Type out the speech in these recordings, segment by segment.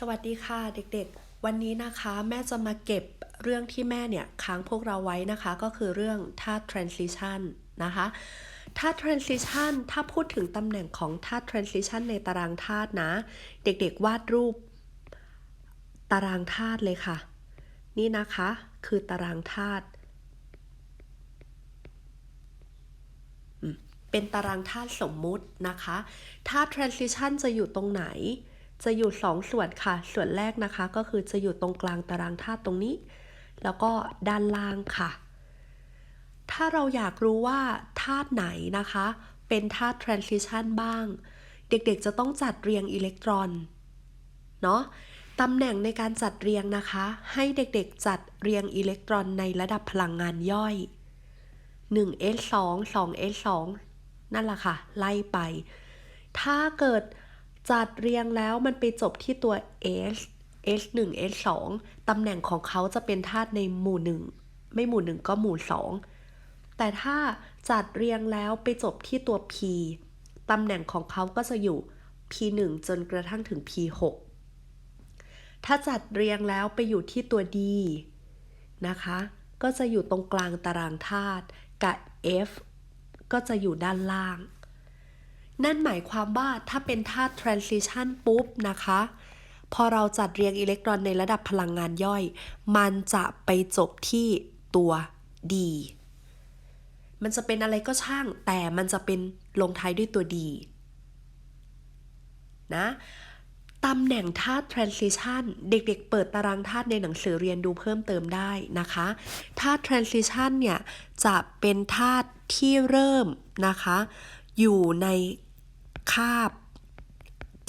สวัสดีค่ะเด็กๆ วันนี้นะคะแม่จะมาเก็บเรื่องที่แม่เนี่ยค้างพวกเราไว้นะคะ ก็คือเรื่องธาตุ transition นะคะธาตุ transition ถ้าพูดถึงตำแหน่งของธาตุ transition ในตารางธาตุนะ เด็กๆวาดรูป ตารางธาตุเลยค่ะ นี่นะคะคือตารางธาตุเป็นตารางธาตุสมมุตินะคะธาตุ transition จะอยู่ตรงไหน จะอยู่สองส่วนค่ะ ส่วนแรกนะคะ ก็คือจะอยู่ตรงกลางตารางธาตุตรงนี้ แล้วก็ด้านล่างค่ะ ถ้าเราอยากรู้ว่าธาตุไหนนะคะ เป็นธาตุ transition บ้าง เด็กๆจะต้องจัดเรียงอิเล็กตรอน เนาะตำแหน่งในการจัดเรียงนะคะ ให้เด็กๆจัดเรียงอิเล็กตรอนในระดับพลังงานย่อย 1s 2 2s 2นั่นแหละค่ะ ไล่ไป ถ้าเกิด จัดเรียงแล้วมันไปจบที่ตัว s s 1 s 2 ตำแหน่งของเขาจะเป็นธาตุในหมู่1ไม่หมู่1ก็หมู่2แต่ถ้าจัดเรียงแล้วไปจบที่ตัว p ตำแหน่งของเขาก็จะอยู่ p 1 จนกระทั่งถึง p 6 ถ้าจัดเรียงแล้วไปอยู่ที่ตัว d นะคะ ก็จะอยู่ตรงกลางตารางธาตุกับ f ก็จะอยู่ด้านล่าง นั่นหมายความว่าถ้าเป็นธาตุ transition ปุ๊บนะคะ พอเราจัดเรียงอิเล็กตรอนในระดับพลังงานย่อย มันจะไปจบที่ตัว D มันจะเป็นอะไรก็ช่าง แต่มันจะเป็นลงท้ายด้วยตัว D นะตำแหน่งธาตุ transition เด็กๆเปิดตารางธาตุในหนังสือเรียนดูเพิ่มเติมได้นะคะธาตุ transition เนี่ย จะเป็นธาตุที่เริ่มนะคะ อยู่ใน คาบ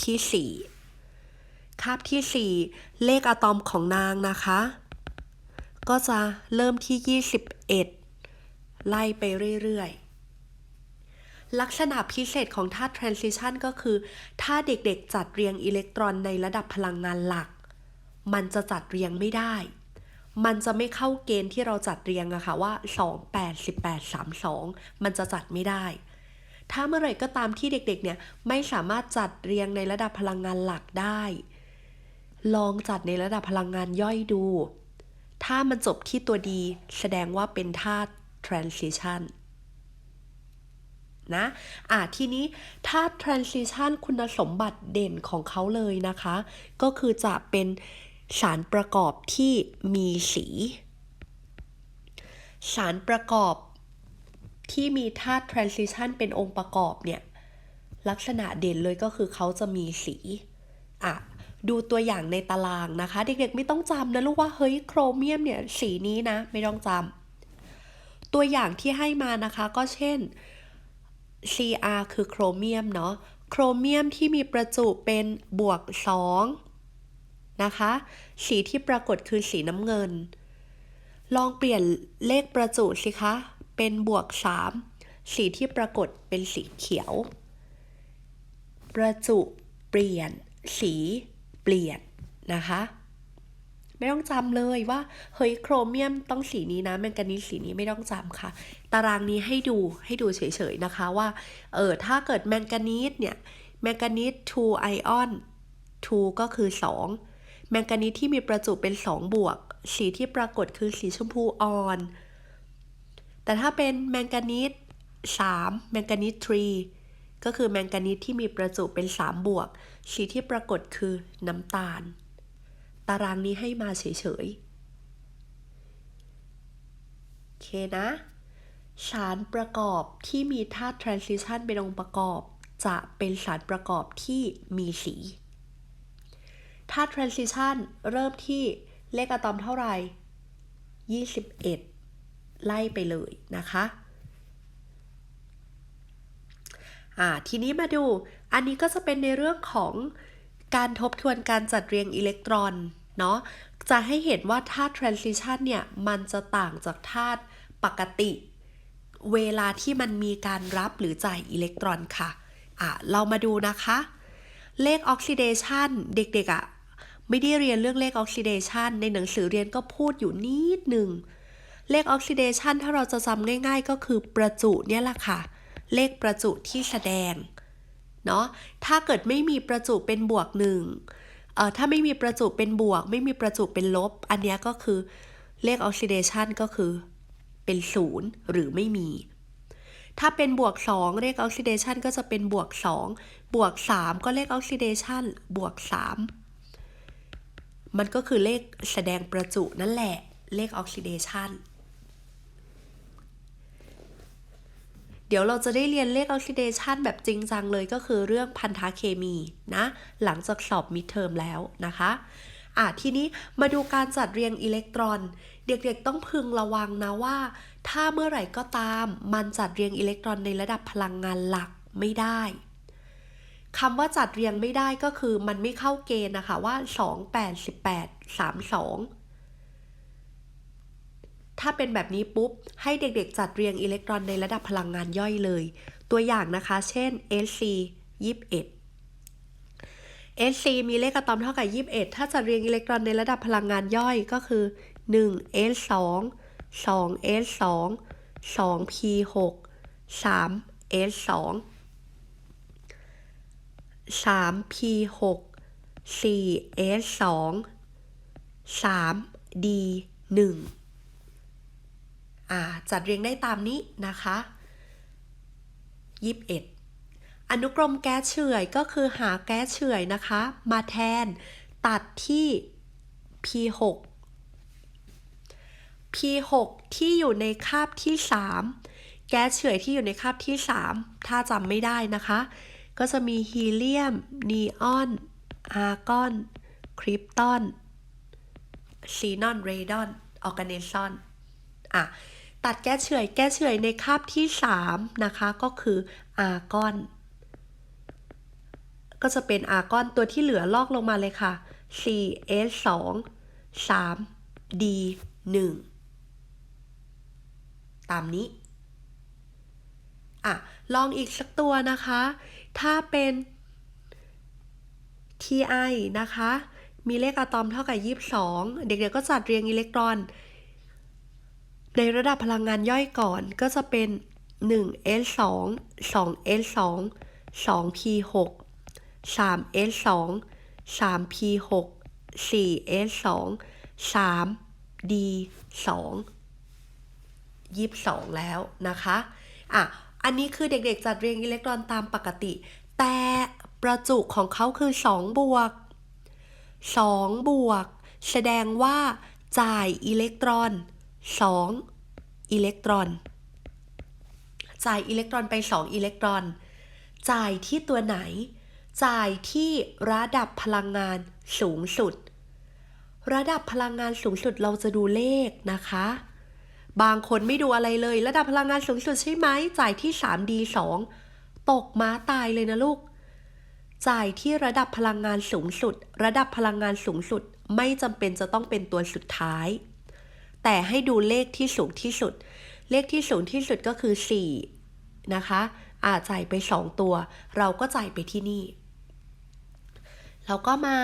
ที่4คาบที่4เลขอะตอมของนางนะคะ ก็จะเริ่มที่ 21 ไล่ไปเรื่อยๆ ลักษณะพิเศษของธาตุ transition ก็คือ ถ้าเด็กๆจัดเรียงอิเล็กตรอนในระดับพลังงานหลัก มันจะจัดเรียงไม่ได้ มันจะไม่เข้าเกณฑ์ที่เราจัดเรียงอะค่ะว่า 2 8 18 32 มันจะจัดไม่ได้ ถ้าเมื่อไหร่ก็ตามที่เด็กๆเนี่ยไม่สามารถจัดเรียงในระดับพลังงานหลักได้ ลองจัดในระดับพลังงานย่อยดู ถ้ามันจบที่ตัวดีแสดงว่าเป็นธาตุ transition นะอะทีนี้ธาตุ transition คุณสมบัติเด่นของเขาเลยนะคะ ก็คือจะเป็นสารประกอบที่มีสี สารประกอบ ที่มีธาตุ transition เป็นองค์ประกอบเนี่ย ลักษณะเด่นเลยก็คือเขาจะมีสี อะ ดูตัวอย่างในตารางนะคะ เด็กๆไม่ต้องจำนะลูกว่า เฮ้ยโครเมียมเนี่ย สีนี้นะ ไม่ต้องจำตัวอย่างที่ให้มานะคะก็เช่น Cr คือโครเมียมเนาะโครเมียมที่มีประจุเป็นบวก 2 นะคะ สีที่ปรากฏคือสีน้ำเงิน ลองเปลี่ยนเลขประจุสิคะ เป็นบวก 3 สีที่ปรากฏเป็นสีเขียว ประจุเปลี่ยน สีเปลี่ยนนะคะไม่ต้องจำเลยว่าเฮ้ยโครเมียมต้องสีนี้นะแมงกานีสสีนี้ไม่ต้องจำค่ะ ตารางนี้ให้ดูให้ดูเฉยๆนะคะว่าเออถ้าเกิดแมงกานีสเนี่ยแมงกานีส2ไอออน2ก็คือ 2 แมงกานีสที่มีประจุเป็น 2 บวก สีที่ปรากฏคือสีชมพูอ่อน แต่ถ้าเป็นแมงกานีส3แมงกานีส3ก็คือแมงกานีสที่มีประจุเป็น 3 บวก สีที่ปรากฏคือน้ำตาล ตารางนี้ให้มาเฉยๆ โอเคนะ สารประกอบที่มีธาตุ transition เป็นองค์ประกอบ จะเป็นสารประกอบที่มีสี ธาตุ transition เริ่มที่เลขอะตอมเท่าไหร่ 21 ไล่ไปเลยนะคะอ่าทีนี้มาดูอันนี้ก็จะเป็นในเรื่องของการทบทวนการจัดเรียงอิเล็กตรอนเนาะจะให้เห็นว่าธาตุ transition เนี่ย มันจะต่างจากธาตุปกติ เวลาที่มันมีการรับหรือจ่ายอิเล็กตรอนค่ะอะ เรามาดูนะคะ เลขออกซิเดชันเด็กๆอะ่ะ ไม่ได้เรียนเรื่องเลขออกซิเดชันในหนังสือเรียนก็พูดอยู่นิดหนึ่ง เลขออกซิเดชันถ้าเราจะจำง่าย ๆ ก็คือประจุเนี่ยแหละค่ะ เลขประจุที่แสดง เนาะ ถ้าเกิดไม่มีประจุเป็นบวกหนึ่งเอ่อถ้าไม่มีประจุเป็นบวก ไม่มีประจุเป็นลบ อันนี้ก็คือเลขออกซิเดชันก็คือเป็นศูนย์หรือไม่มี ถ้าเป็นบวก 2 เลขออกซิเดชันก็จะเป็นบวก 2 บวก 3 ก็เลขออกซิเดชันบวก 3 มันก็คือเลขแสดงประจุนั่นแหละเลขออกซิเดชัน เดี๋ยวเราจะได้เรียนเลขออกซิเดชันแบบจริงจังเลยก็คือเรื่องพันธะเคมีนะ หลังจากสอบมิดเทอมแล้วนะคะอะทีนี้มาดูการจัดเรียงอิเล็กตรอน เด็กๆต้องพึงระวังนะว่า ถ้าเมื่อไหร่ก็ตามมันจัดเรียงอิเล็กตรอนในระดับพลังงานหลักไม่ได้คำว่าจัดเรียงไม่ได้ก็คือมันไม่เข้าเกณฑ์นะคะว่า 2 8 18 32 ถ้าเป็นแบบนี้ปุ๊บ ให้เด็กๆ จัดเรียงอิเล็กตรอนในระดับพลังงานย่อยเลย ตัวอย่างนะคะ เช่น Sc 21 Sc มีเลขอะตอมเท่ากับ 21 ถ้าจัดเรียงอิเล็กตรอนในระดับพลังงานย่อยก็คือ 1 S 2 2 S 2 2 P 6 3 S 2 3 P 6 4 S 2 3 D 1อ่า จัดเรียงได้ตามนี้นะคะ21อนุกรมแก๊สเฉื่อยก็คือหาแก๊สเฉื่อยนะคะ มาแทนตัดที่ P6 P6 ที่อยู่ในคาบที่ 3 แก๊สเฉื่อยที่อยู่ในคาบที่ 3 ถ้าจำไม่ได้นะคะ ก็จะมีฮีเลียม นีออน อาร์กอน คริปตอน ซีนอน เรดอน ออร์แกเนซอน อะ ตัดแก๊สเฉื่อยแก๊สเฉื่อยในคาบที่ 3 นะคะก็คืออาร์กอน ก็จะเป็นอาร์กอนตัวที่เหลือลอกลงมาเลยค่ะ 4S 2 3 D 1ตามนี้อะลองอีกสักตัวนะคะ ถ้าเป็น Ti นะคะ มีเลขอะตอมเท่ากับ 22 เด็กๆก็จัดเรียงอิเล็กตรอน ในระดับพลังงานย่อยก่อนก็จะเป็น 1s 2 2s 2 2p 6 3s 2 3p 6 4s 2 3d 2 22แล้วนะคะ อะ อันนี้คือเด็กๆจัดเรียงอิเล็กตรอนตามปกติ แต่ประจุของเขาคือ 2 บวก 2 บวก แสดงว่าจ่ายอิเล็กตรอน 2 อิเล็กตรอน จ่ายอิเล็กตรอนไป 2 อิเล็กตรอน จ่ายที่ตัวไหน จ่ายที่ระดับพลังงานสูงสุด ระดับพลังงานสูงสุดเราจะดูเลขนะคะ บางคนไม่ดูอะไรเลย ระดับพลังงานสูงสุดใช่ไหม จ่ายที่ 3D 2 ตกม้าตายเลยนะลูก จ่ายที่ระดับพลังงานสูงสุด ระดับพลังงานสูงสุด ไม่จำเป็นจะต้องเป็นตัวสุดท้าย แต่ให้ดูเลขที่สูงที่สุด เลขที่สูงที่สุดก็คือ 4 นะคะอาจ่ายไป 2 ตัว เราก็จ่ายไปที่นี่ เราก็มา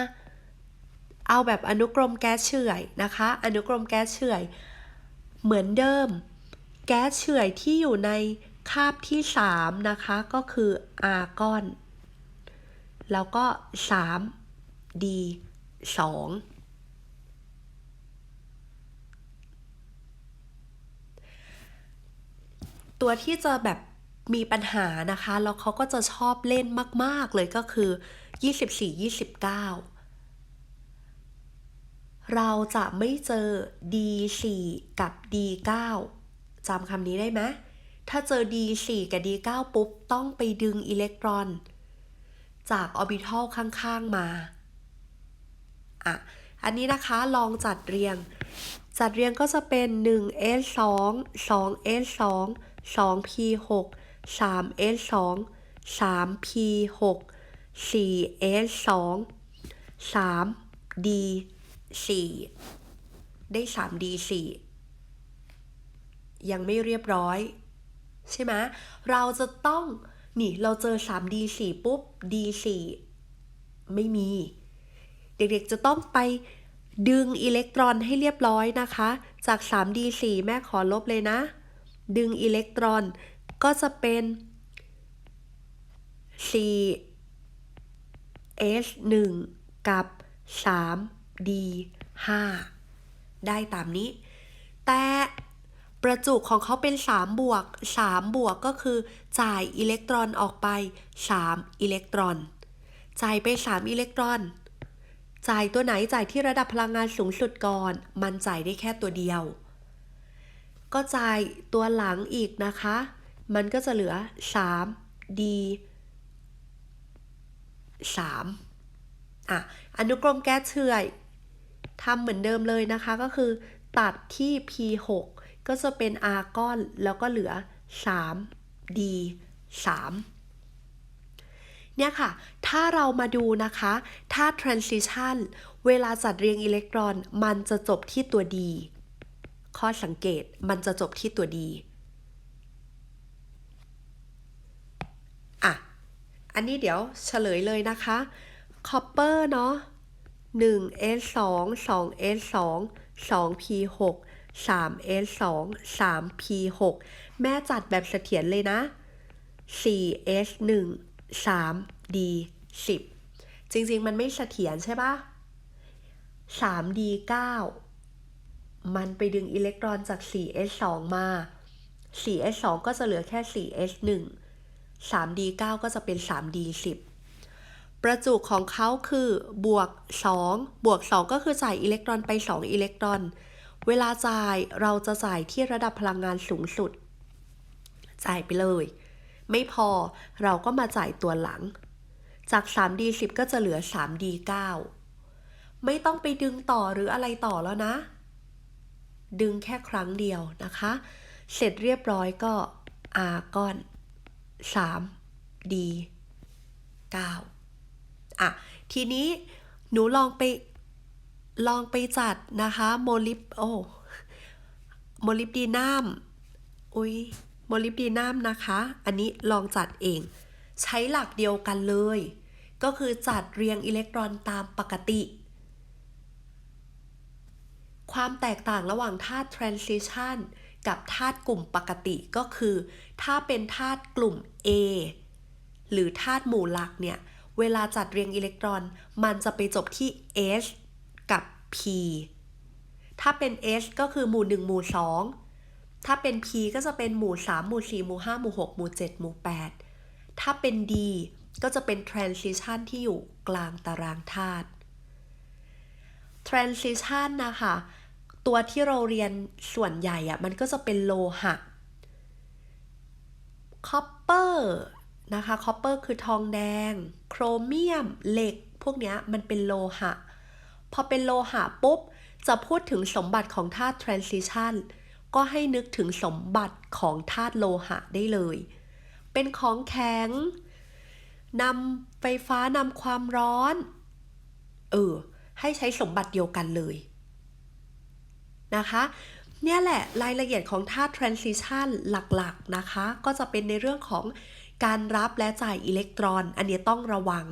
เอาแบบอนุกรมแก๊สเฉื่อยนะคะ อนุกรมแก๊สเฉื่อย เหมือนเดิม แก๊สเฉื่อยที่อยู่ในคาบที่ 3 นะคะ ก็คืออาร์กอน แล้วก็ 3D 2 ตัวที่จะแบบมีปัญหานะคะ แล้วเขาก็จะชอบเล่นมาก ๆ เลยก็คือ 24 29 เราจะไม่เจอ D4 กับ D9 จำคำนี้ได้ไหมถ้าเจอ D4 กับ D9 ปุ๊บ ต้องไปดึงอิเล็กตรอน จากออร์บิทัลข้าง ๆ มาอะอันนี้นะคะลองจัดเรียง จัดเรียงก็จะเป็น 1s 2 2s 2 2p 6 3s 2 3p 6 4s 2 3d 4ได้ 3d 4ยังไม่เรียบร้อย ใช่ไหมเราจะต้องนี่เราเจอ 3d 4ปุ๊บ d 4ไม่มี เด็กๆจะต้องไปดึงอิเล็กตรอนให้เรียบร้อยนะคะ จาก 3d 4 แม่ขอลบเลยนะ ดึงอิเล็กตรอน ก็จะเป็น 4 s 1กับ 3 d 5ได้ตามนี้ แต่ประจุของเขาเป็น 3 บวก 3 บวกก็คือ จ่ายอิเล็กตรอนออกไป 3 อิเล็กตรอน จ่ายไป 3 อิเล็กตรอน จ่ายตัวไหนจ่ายที่ระดับพลังงานสูงสุดก่อน มันจ่ายได้แค่ตัวเดียว ก็จ่ายตัวหลังอีกนะคะ มันก็จะเหลือ 3 d 3อะ อนุกรมแก๊สเฉื่อยทำเหมือนเดิมเลยนะคะ ก็คือ ตัดที่ p6 ก็จะเป็นอาร์กอน แล้วก็เหลือ 3 d 3เนี่ยค่ะ ถ้าเรามาดูนะคะ ถ้า transition เวลาจัดเรียงอิเล็กตรอน มันจะจบที่ตัว d ข้อสังเกตมันจะจบที่ตัว d อะ อันนี้เดี๋ยวเฉลยเลยนะคะ copper เนาะ 1 s 2 2 s 2 2 p 6 3 s 2 3 p 6แม่จัดแบบเสถียรเลยนะ 4 s 1 3 d 10 จริง ๆ มันไม่เสถียรใช่ปะ 3 d 9 มันไปดึงอิเล็กตรอนจาก 4 s 2 มา 4 s 2 ก็จะเหลือแค่ 4 s 1 3d 9 ก็จะเป็น 3d 10 ประจุของเขาคือบวก 2 บวก 2 ก็คือจ่ายอิเล็กตรอนไป 2 อิเล็กตรอน เวลาจ่ายเราจะจ่ายที่ระดับพลังงานสูงสุด จ่ายไปเลย ไม่พอเราก็มาจ่ายตัวหลัง จาก 3d 10 ก็จะเหลือ 3d 9 ไม่ต้องไปดึงต่อหรืออะไรต่อแล้วนะ ดึงแค่ครั้งเดียวนะคะ เสร็จเรียบร้อยก็อาก้อน 3 d 9อะ ทีนี้หนูลองไปลองไปจัดนะคะ โมลิบโอโมลิบดีนัมอุ้ยโมลิบดีนัมนะคะ อันนี้ลองจัดเอง ใช้หลักเดียวกันเลย ก็คือจัดเรียงอิเล็กตรอนตามปกติ ความแตกต่างระหว่างธาตุ transition กับธาตุกลุ่มปกติก็คือ ถ้าเป็นธาตุกลุ่ม A หรือธาตุหมู่หลักเนี่ย เวลาจัดเรียงอิเล็กตรอน มันจะไปจบที่ S กับ P ถ้าเป็น S ก็คือหมู่ 1 หมู่ 2 ถ้าเป็น P ก็จะเป็นหมู่ 3 หมู่ 4 หมู่ 5 หมู่ 6 หมู่ 7 หมู่ 8 ถ้าเป็น D ก็จะเป็น transition ที่อยู่กลางตารางธาตุ transition นะคะ ตัวที่เราเรียนส่วนใหญ่อะมันก็จะเป็นโลหะ copper นะคะ copper คือทองแดง โครเมียม เหล็ก พวกเนี้ยมันเป็นโลหะ พอเป็นโลหะปุ๊บ จะพูดถึงสมบัติของธาตุ transition ก็ให้นึกถึงสมบัติของธาตุโลหะได้เลย เป็นของแข็งนำไฟฟ้านำความร้อน เออ ให้ใช้สมบัติเดียวกันเลย นะคะเนี่ยแหละรายละเอียดของธา transition หลักๆนะคะ ก็จะเป็นในเรื่องของการรับและจ่ายอิเล็กตรอน อันนี้ต้องระวัง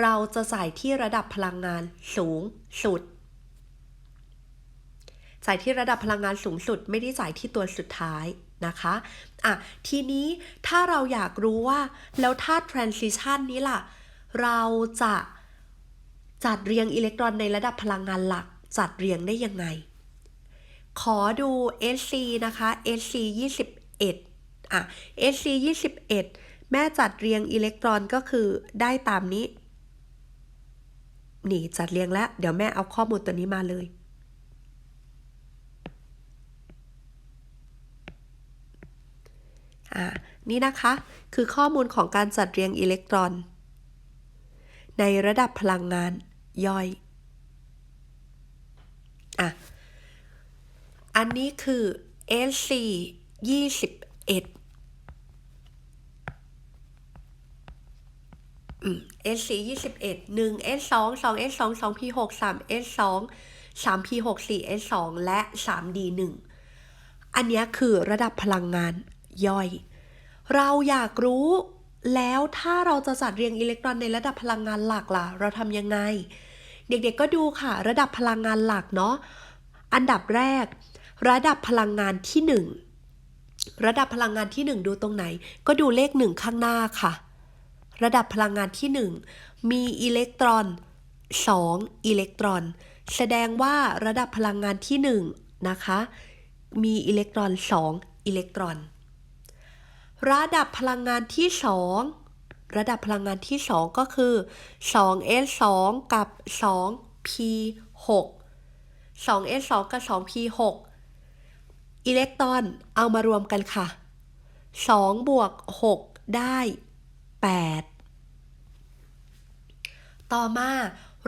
เราจะจ่ายที่ระดับพลังงานสูงสุด จ่ายที่ระดับพลังงานสูงสุด ไม่ได้จ่ายที่ตัวสุดท้ายนะคะอะทีนี้ถ้าเราอยากรู้ว่า แล้วธา transition นี้ล่ะ เราจะจัดเรียงอิเล็กตรอนในระดับพลังงานหลัก จัดเรียงได้ยังไง ขอดู SC นะคะ SC 21 อะ SC 21 แม่จัดเรียงอิเล็กตรอนก็คือได้ตามนี้ นี่จัดเรียงแล้ว เดี๋ยวแม่เอาข้อมูลตัวนี้มาเลย อ่านี่นะคะ คือข้อมูลของการจัดเรียงอิเล็กตรอน ในระดับพลังงานย่อย อะ อันนี้คือ SC 21อืม SC 21 1 S 2 2 S 2 2 P 6 3 S 2 3 P 6 4 S 2และ3 D 1อันนี้คือระดับพลังงานย่อย เราอยากรู้แล้วถ้าเราจะจัดเรียงอิเล็กตรอนในระดับพลังงานหลักล่ะ เราทำยังไง เด็กๆก็ดูค่ะ ระดับพลังงานหลักเนาะอันดับแรก ระดับพลังงานที่ 1 ระดับพลังงานที่ 1 ดูตรงไหน ก็ดูเลข 1 ข้างหน้าค่ะ ระดับพลังงานที่ 1 มีอิเล็กตรอน 2 อิเล็กตรอน แสดงว่าระดับพลังงานที่ 1 นะคะ มีอิเล็กตรอน 2 อิเล็กตรอน ระดับพลังงานที่ 2 ระดับพลังงานที่ 2 ก็คือ 2s2 กับ 2p6 2s2 กับ 2p6 อิเล็กตรอนเอามารวมกันค่ะ 2 บวก 6 ได้ 8 ต่อมา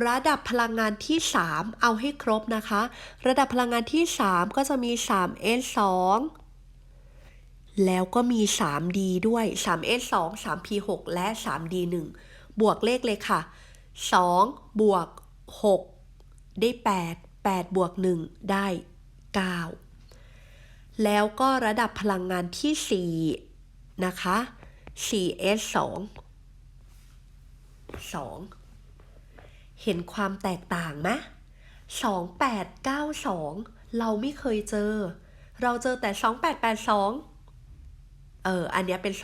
ระดับพลังงานที่ 3 เอาให้ครบนะคะ ระดับพลังงานที่ 3 ก็จะมี 3s2 แล้วก็มี 3d ด้วย 3s2 3p6 และ 3d1 บวกเลขเลยค่ะ 2 บวก 6 ได้ 8 8 บวก 1 ได้ 9 แล้วก็ระดับพลังงานที่ 4 นะคะ 4s2 2 เห็นความแตกต่างไหม2892 เราไม่เคยเจอ เราเจอแต่ 2882 เออ อันนี้เป็น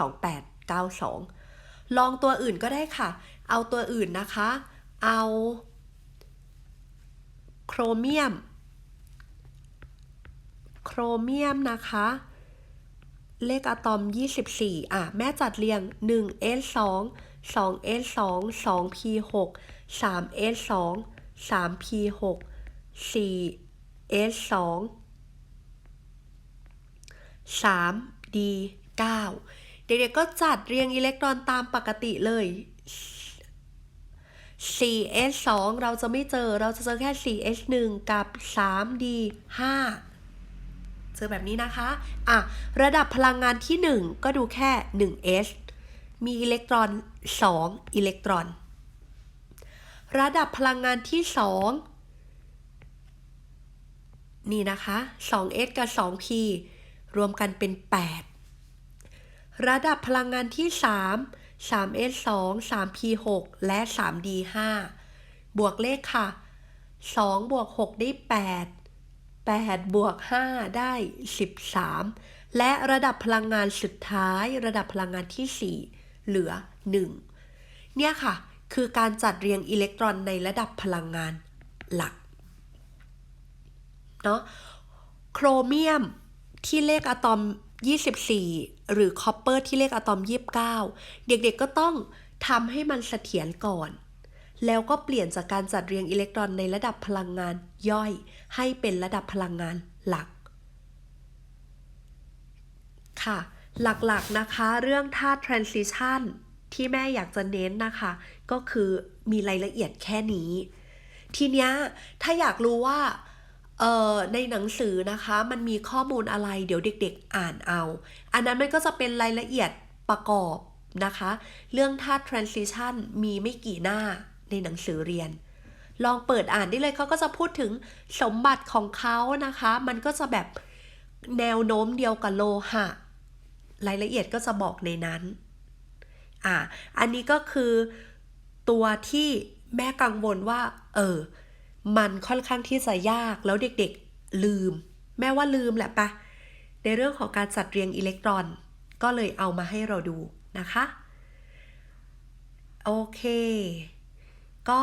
2892 ลองตัวอื่นก็ได้ค่ะ เอาตัวอื่นนะคะ เอา โครเมียม โครเมียมนะคะ เลขอะตอม 24 อะ แม่จัดเรียง 1s2 2s2 2p6 3s2 3p6 4s2 3d9 เด็กๆก็จัดเรียงอิเล็กตรอนตามปกติเลย 4s2 เราจะไม่เจอ เราจะเจอแค่ 4s1 กับ 3d5 เจอแบบนี้นะคะอะระดับพลังงานที่ 1 ก็ดูแค่ 1s มีอิเล็กตรอน 2 อิเล็กตรอน ระดับพลังงานที่ 2 นี่นะคะ 2s กับ 2p รวมกันเป็น 8 ระดับพลังงานที่ 3 3s2 3p6 และ 3d5 บวกเลขค่ะ 2 บวก 6 ได้ 8 8 บวก 5 ได้ 13 และระดับพลังงานสุดท้ายระดับพลังงานที่ 4 เหลือ 1 เนี่ยค่ะ คือการจัดเรียงอิเล็กตรอนในระดับพลังงานหลัก เนาะโครเมียมที่เลขอะตอม 24 หรือคอปเปอร์ที่เลขอะตอม 29 เด็กๆก็ต้องทำให้มันเสถียรก่อน แล้วก็เปลี่ยนจากการจัดเรียงอิเล็กตรอนในระดับพลังงานย่อย ให้เป็นระดับพลังงานหลัก ค่ะ หลักๆนะคะ เรื่องธาตุ transition ที่แม่อยากจะเน้นนะคะ ก็คือมีรายละเอียดแค่นี้ ทีเนี้ยถ้าอยากรู้ว่าเอ่อในหนังสือนะคะมันมีข้อมูลอะไรเดี๋ยวเด็กๆอ่านเอา อันนั้นมันก็จะเป็นรายละเอียดประกอบนะคะ เรื่องธาตุ transition มีไม่กี่หน้า ในหนังสือเรียน ลองเปิดอ่านได้เลยเขาก็จะพูดถึงสมบัติของเขานะคะ มันก็จะแบบแนวโน้มเดียวกับโลหะ รายละเอียดก็จะบอกในนั้น อ่า อันนี้ก็คือตัวที่แม่กังวลว่า เออ มันค่อนข้างที่จะยากแล้วเด็กๆลืม แม่ว่าลืมแหละปะ ในเรื่องของการจัดเรียงอิเล็กตรอน ก็เลยเอามาให้เราดูนะคะ โอเค ก็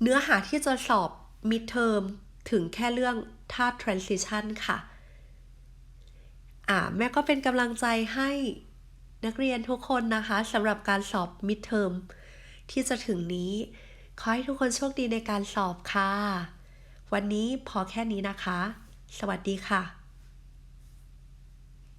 เนื้อหาที่จะสอบ midterm ถึงแค่เรื่องธา transition ค่ะ อ่าแม่ก็เป็นกำลังใจให้นักเรียนทุกคนนะคะสำหรับการสอบ midterm ที่จะถึงนี้ ขอให้ทุกคนโชคดีในการสอบค่ะ วันนี้พอแค่นี้นะคะ สวัสดีค่ะ